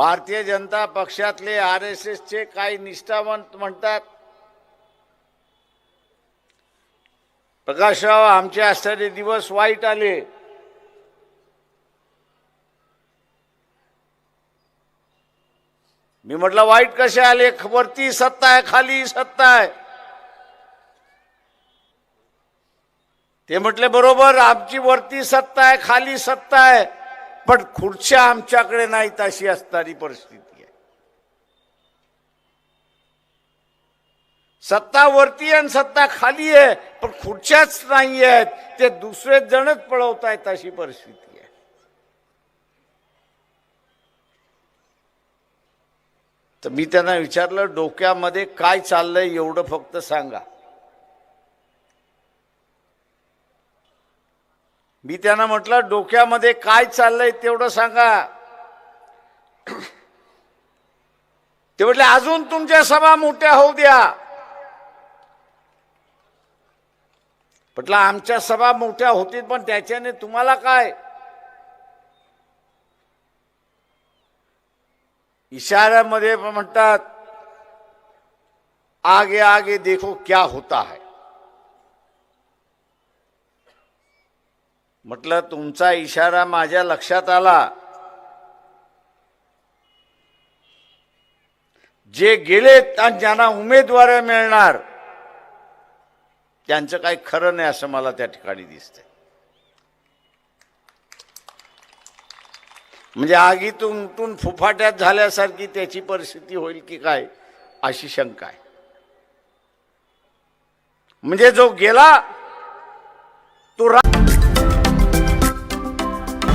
भारतीय जनता पक्षातले R S एसचे काही निष्ठावंत म्हणतात. प्रकाशराव आमचे असणारे दिवस वाईट आले. मी म्हटलं वाईट कसे आले? वरती सत्ता आहे खाली सत्ता आहे. ते म्हटले बरोबर आमची वरती सत्ता आहे खाली सत्ता आहे. पण खुर्च्या आमच्याकडे नाहीत अशी असणारी परिस्थिती आहे. सत्ता वरती आणि सत्ता खाली आहे पण खुर्च्याच नाही आहेत. ते दुसरे जणच पळवतायत अशी परिस्थिती आहे. तर मी त्यांना विचारलं डोक्यामध्ये काय चाललंय एवढं फक्त सांगा. मी त्यांना म्हटलं डोक्यामध्ये काय चाललंय तेवढं सांगा. ते म्हटले अजून तुमच्या सभा मोठ्या होऊ द्या. म्हटलं आमच्या सभा मोठ्या होतील पण त्याच्याने तुम्हाला काय? इशाऱ्यामध्ये म्हणतात आगे आगे देखो क्या होता है. म्हटलं तुमचा इशारा माझ्या लक्षात आला. जे गेलेत आणि ज्यांना उमेदवार मिळणार त्यांचं काही खरं नाही असं मला त्या ठिकाणी दिसतंय. म्हणजे आगीतून उठून फुफाट्यात झाल्यासारखी त्याची परिस्थिती होईल की काय अशी शंका आहे. म्हणजे जो गेला तो रा